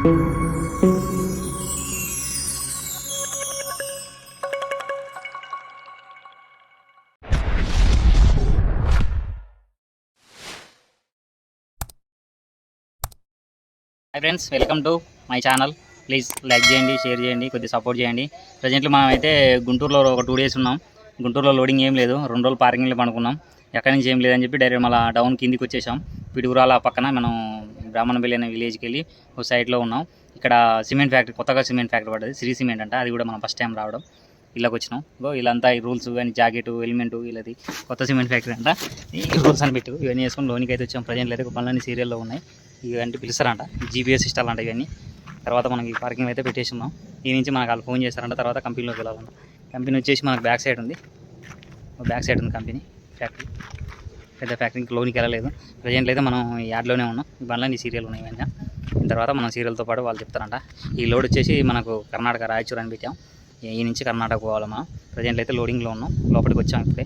Hi friends welcome to my channel please like చేయండి share చేయండి కొద్దిగా సపోర్ట్ చేయండి. ప్రజెంట్లో మనమైతే గుంటూరులో ఒక టూ డేస్ ఉన్నాం. గుంటూరులో లోడింగ్ ఏం లేదు. రెండు రోజులు పార్కింగ్లో పడుకున్నాం. ఎక్కడి నుంచి ఏం లేదని చెప్పి డైరెక్ట్ మళ్ళీ డౌన్ కిందికి వచ్చేసాం. పిడుగురాల పక్కన మనం బ్రాహ్మణపల్లి అనే విలేజ్కి వెళ్ళి ఒక సైడ్లో ఉన్నాం. ఇక్కడ సిమెంట్ ఫ్యాక్టరీ కొత్తగా సిమెంట్ ఫ్యాక్టరీ పడ్డది. శ్రీ సిమెంట్ అంట. అది కూడా మనం ఫస్ట్ టైం రావడం. ఇళ్ళకి వచ్చినాం. ఇగో వీళ్ళంతా ఈ రూల్స్ కానీ జాకెట్ హెల్మెట్ వీళ్ళది కొత్త సిమెంట్ ఫ్యాక్టరీ అంట. ఈ రూల్స్ అని పెట్టు. ఇవన్నీ వేసుకొని లోనికి అయితే వచ్చాం. ప్రజెంట్లు అయితే పనులన్నీ సీరియల్లో ఉన్నాయి. ఇవన్నీ పిలుస్తారంట. జీపీఎస్ ఇష్టాలు అంట ఇవన్నీ. తర్వాత మనకి పార్కింగ్ అయితే పెట్టేసినాం ఈ నుంచి మనకు వాళ్ళు ఫోన్ చేస్తారంట. తర్వాత కంపెనీలోకి వెళ్ళాలన్నా. కంపెనీ వచ్చేసి మనకు బ్యాక్ సైడ్ ఉంది. బ్యాక్ సైడ్ ఉంది కంపెనీ ఫ్యాక్టరీ పెద్ద ఫ్యాక్టరీకి లోనికి వెళ్ళలేదు. ప్రజెంట్లో అయితే మనం ఈ యార్డ్లోనే ఉన్నాం. ఇవన్నీ సీరియల్ ఉన్నాయి ఇవన్నీ దీని తర్వాత మనం సీరియల్తో పాటు వాళ్ళు చెప్తారంట. ఈ లోడ్ వచ్చేసి మనకు కర్ణాటక రాయచూర్ అని పెట్టాం. ఈ నుంచి కర్ణాటక పోవాలి మనం. ప్రజెంట్లో అయితే లోడింగ్లో ఉన్నాం. లోపలికి వచ్చాం ఇప్పుడే.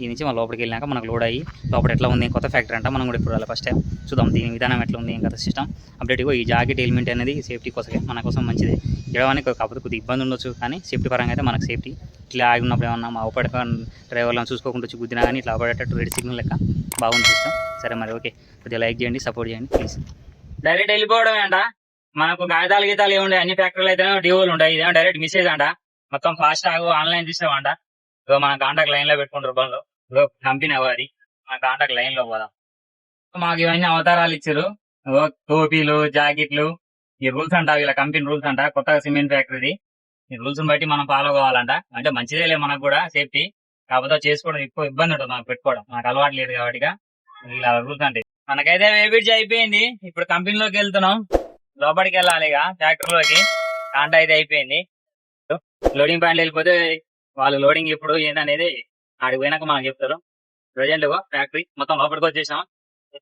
ఈ నుంచి మనం లోపలికి వెళ్ళాక మనకు లోడ్ అయ్యి లోపల ఎట్లా ఉంది కొత్త ఫ్యాక్టరీ అంట మనం కూడా ఇప్పుడు రాలి ఫస్ట్ టైం చూద్దాం దీని విధానం ఎట్లా ఉంది ఇంకా సిస్టమ్ అప్డేట్ ఈ జాకెట్ హెల్మెట్ అనేది సేఫ్టీ కోసమే మన కోసం మంచిది. ఇవ్వడానికి కాకపోతే కొద్దిగా ఇబ్బంది ఉండొచ్చు కానీ సేఫ్టీ పరంగా అయితే మనకు సేఫ్టీ ఇట్లా ఆగి ఉన్నప్పుడు ఏమన్నా మా ఉపడక డ్రైవర్లను చూసుకోకుండా వచ్చి గుద్దినా కానీ ఇట్లా పడేటట్టు రెడ్ సిగ్నల్ లెక్క బాగుంది సిస్టమ్ సరే మరి ఓకే కొద్దిగా లైక్ చేయండి సపోర్ట్ చేయండి ప్లీజ్ డైరెక్ట్ వెళ్ళిపోవడం అంట. మనకు కాగితాలు గీతాలు ఏముండే అన్ని ఫ్యాక్టరీలు అయితే డ్యూలు ఉంటాయి ఇదేమో డైరెక్ట్ మెసేజ్ అంట. మొత్తం ఫాస్ట్ ఆగు ఆన్లైన్ తీసామంట ఇగో మన కాంటాక్ట్ లైన్లో పెట్టుకుంటారు బండ్లు ఇగో కంపెనీ అది మన కాంటాక్ట్ లైన్లో పోదాం. మాకు ఇవన్నీ అవతారాలు ఇచ్చారు. టోపీలు జాకెట్లు. ఈ రూల్స్ అంట వీళ్ళ కంపెనీ రూల్స్ అంట. కొత్తగా సిమెంట్ ఫ్యాక్టరీ ఈ రూల్స్ బట్టి మనం ఫాలో కావాలంట. అంటే మంచిదేలే మనకు కూడా సేఫ్టీ కాకపోతే చేసుకోవడం ఎక్కువ ఇబ్బంది ఉంటుంది మనకు పెట్టుకోవడం. మనకు అలవాటు లేదు కాబట్టి ఇలా రూల్స్ అంటే. మనకైతే వేబిడ్జ్ అయిపోయింది. ఇప్పుడు కంపెనీలోకి వెళ్తున్నాం. లోపలికి వెళ్ళాలి ఇక ఫ్యాక్టరీలోకి కాంట అయితే అయిపోయింది. లోడింగ్ పాయింట్ వెళ్ళిపోతే వాళ్ళు లోడింగ్ ఎప్పుడు ఏంటనేది ఆడికి పోయినాక మనకు చెప్తారు. ప్రజెంట్ ఫ్యాక్టరీ మొత్తం లోపలికి వచ్చేసాం.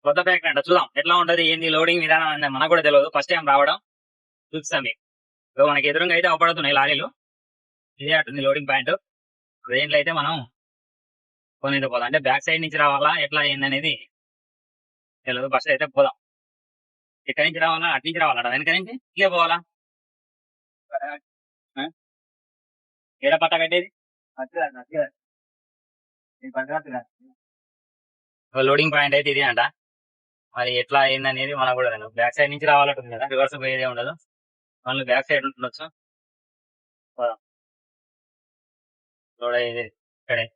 కొత్త ఫ్యాక్టరీ అంట చూద్దాం ఎట్లా ఉంటది ఏంది లోడింగ్ విధానం అనేది మనకు కూడా తెలియదు ఫస్ట్ టైం రావడం చూపిస్తాం మీకు. మనకి ఎదురుగా అయితే అవపడుతున్నాయి లారీలు. ఇదే అటుంది లోడింగ్ పాయింట్ ప్రజెంట్లో అయితే మనం కొని పోదాం. అంటే బ్యాక్ సైడ్ నుంచి రావాలా ఎట్లా ఏందనేది తెలియదు ఫస్ట్ అయితే పోదాం. ఇక్కడి నుంచి రావాలా అటు నుంచి రావాలా వెనక నుంచి ఇక పోవాలా? ఆ? ఏడ పట్ట కట్టేది? లోడింగ్ పాయింట్ అయితే ఇది అంట. మరి ఎట్లా అయిందనేది మనకు కూడా తెలియదు బ్యాక్ సైడ్ నుంచి రావాలంటుంది కదా. రివర్స్ పోయేదే ఉండదు. వాళ్ళు బ్యాక్ సైడ్ ఉంటుండొచ్చు. పోదాం. లోడ్ అయ్యేది ఇక్కడే.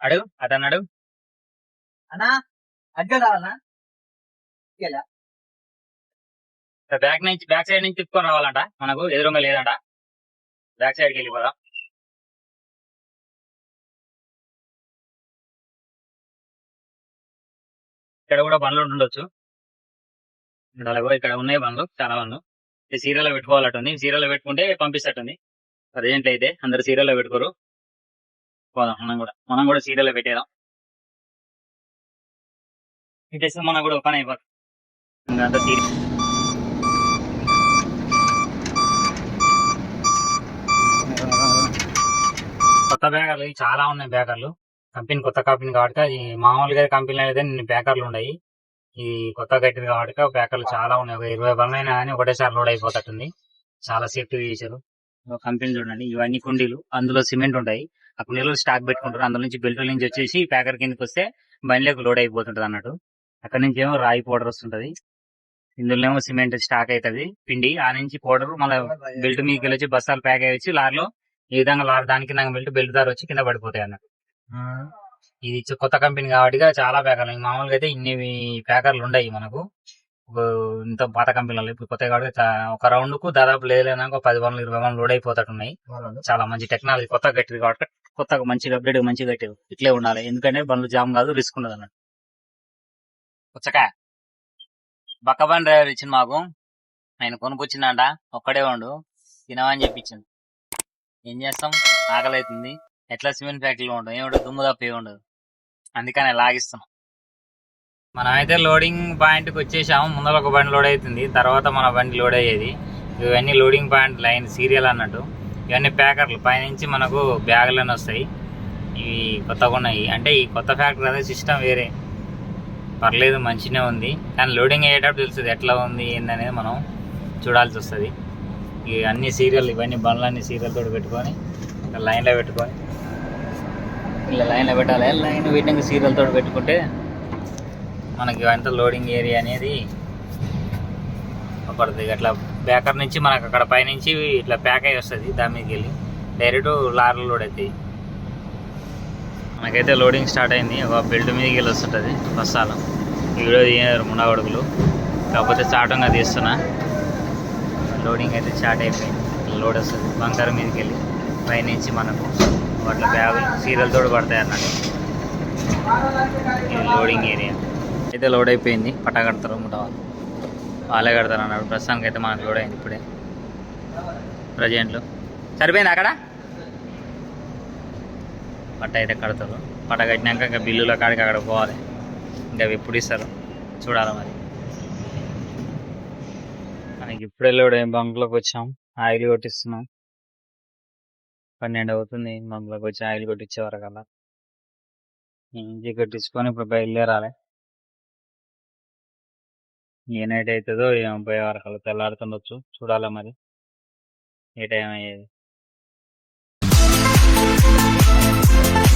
అడుగు అతను అడుగు అన్నా? అడ్డ బ్యాక్ నుంచి బ్యాక్ సైడ్ నుంచి తిప్పుకొని రావాలంట. మనకు ఎదురుగా లేదంట. బ్యాక్ సైడ్కి వెళ్ళిపోదాం. ఇక్కడ కూడా బండ్లు ఉండొచ్చు. అలాగో ఇక్కడ ఉన్నాయి బండ్లు చాలా బండ్లు. సీరియల్లో పెట్టుకోవాలట్టుంది సీరియల్లో పెట్టుకుంటే పంపిస్తట్టుంది. ప్రజెంట్ అయితే అందరు సీరియల్లో పెట్టుకోరు. పోదాం మనం కూడా. మనం కూడా సీరియల్లో పెట్టేదాం పెట్టేస్తే మనం కూడా పని అయిపోతుంది అంతా కొత్త బ్యాగర్లు చాలా ఉన్నాయి బ్యాకర్లు కంపెనీ కొత్త కంపెనీ కాబట్టి అది మామూలుగా కంపెనీలో అయితే ఇన్ని బ్యాకర్లు ఉన్నాయి ఈ కొత్త కట్టింది కాబట్టి బ్యాకర్లు చాలా ఉన్నాయి. ఒక ఇరవై బండ్లు కానీ ఒకటేసారి లోడ్ అయిపోతుంది చాలా సేఫ్టీ చేశారు కంపెనీ చూడండి. ఇవన్నీ కుండీలు. అందులో సిమెంట్ ఉంటాయి. ఆ కుండీలో స్టాక్ పెట్టుకుంటారు. అందులో నుంచి బెల్ట్ నుంచి వచ్చేసి ప్యాకర్ కిందకి వస్తే బండిలోకి లోడ్ అయిపోతుంటది అన్నట్టు అక్కడ నుంచి ఏమో రాయి పౌడర్ వస్తుంటది. ఇందులో ఏమో సిమెంట్ స్టాక్ అవుతుంది పిండి ఆ నుంచి పౌడర్ మళ్ళీ బెల్ట్ వెళ్ళి వచ్చి బస్తాలు ప్యాక్ అయ్యి వచ్చి లారీలో ఈ విధంగా లారీ దానికి నాకు బెల్ట్ బెల్ట్ దారి వచ్చి కింద పడిపోతాయి అన్నట్టు. ఇది కొత్త కంపెనీ కాబట్టి చాలా ప్యాకర్లు. మామూలుగా అయితే ఇన్ని ప్యాకర్లు ఉన్నాయి మనకు. ఇంత పాత కంపెనీలో ఇప్పుడు కొత్త కాబట్టి ఒక రౌండ్కు దాదాపు ఒక పది వందలు ఇరవై వందలు లోడ్ అయిపోతట్టు ఉన్నాయి చాలా మంచి టెక్నాలజీ కొత్త కట్టింది కాబట్టి కొత్తగా మంచిగా అప్డేట్ మంచిగా కట్టారు ఇట్లే ఉండాలి. ఎందుకంటే బండ్లు జామ్ కాదు రిస్క్ ఉండదు అన్నట్టు. పుచ్చకాయ. బక్క బండి డ్రైవర్ ఇచ్చింది మాకు. ఆయన కొనుక్కొచ్చిందంట ఒక్కడే ఉండు తినమని చెప్పించింది ఏం చేస్తాం? ఆకలి అవుతుంది ఎట్లా సిమెంట్ ఫ్యాక్టరీలో ఉండదు ఏముండదు దుమ్ము తప్ప ఏముండదు ఉండదు అందుకనే లాగిస్తున్నాం మనం అయితే లోడింగ్ పాయింట్కి వచ్చేసాము. ముందర ఒక బండి లోడ్ అవుతుంది. తర్వాత మన బండి లోడ్ అయ్యేది. ఇవన్నీ లోడింగ్ పాయింట్ లైన్ సీరియల్ అన్నట్టు. ఇవన్నీ ప్యాకర్లు. పైనుంచి మనకు బ్యాగులని వస్తాయి. ఇవి కొత్తగా ఉన్నాయి అంటే ఈ కొత్త ఫ్యాక్టరీ అదే సిస్టమ్ వేరే. పర్లేదు మంచిగానే ఉంది. కానీ లోడింగ్ అయ్యేటప్పుడు తెలుస్తుంది ఎట్లా ఉంది ఏందనేది మనం చూడాల్సి వస్తుంది. ఈ అన్ని సీరియల్ ఇవన్నీ బండ్లన్నీ సీరియల్ తోటి పెట్టుకొని లైన్లో పెట్టుకొని ఇలా లైన్లో పెట్టాలి. లైన్ వీటిని సీరియల్ తోటి పెట్టుకుంటే మనకి అంత లోడింగ్ ఏరియా అనేది పడుతుంది. అట్లా బ్యాకర్ నుంచి మనకు అక్కడ పైనుంచి ఇట్లా ప్యాక్ అయ్యి వస్తుంది దాని మీదకి వెళ్ళి. డైరెక్ట్ లారీలు లోడ్ అవుతాయి మనకైతే లోడింగ్ స్టార్ట్ అయింది. ఒక బెల్ట్ మీదకి వెళ్ళి వస్తుంటుంది బస్సాలు ఈ వీడియో తీయరు ముండగొడుగులు కాకపోతే స్టార్టింగ్గా తీస్తున్నా. లోడింగ్ అయితే స్టార్ట్ అయిపోయింది. లోడ్ వస్తుంది. బంకర్ మీదకి వెళ్ళి పైనుంచి మనకు వాటిలో బ్యాగులు సీరియల్ తోడు పడతాయి అన్నట్టు ఇది లోడింగ్ ఏరియా అయితే లోడ్ అయిపోయింది. పట్ట కడతారు ముఠ వాళ్ళు. వాళ్ళే కడతారు అన్నాడు. ప్రస్తుతానికి అయితే మనకు లోడ్ అయింది ఇప్పుడే. ప్రజెంట్లో సరిపోయింది అక్కడ? పట్ట అయితే కడతారు. పట్ట కట్టినాక ఇంకా బిల్లుల కాడికి అక్కడ పోవాలి. ఇంకా అవి ఎప్పుడు ఇస్తారు? చూడాలి మరి. మనకి ఇప్పుడు వెళ్ళి అయ్యి బంక్లోకి వచ్చాం. ఆయిల్ కొట్టిస్తున్నాం. పన్నెండు అవుతుంది. బంక్లోకి వచ్చి ఆయిల్ కొట్టించే వరకు అలా. ఇంజి కట్టించుకొని ఇప్పుడు బయలుదేరాలి. ఏ నైట్ అవుతుందో ఏం పోయే వరకు తెల్లారుతుండొచ్చు. చూడాలి మరి. ఏ టైం అయ్యేది?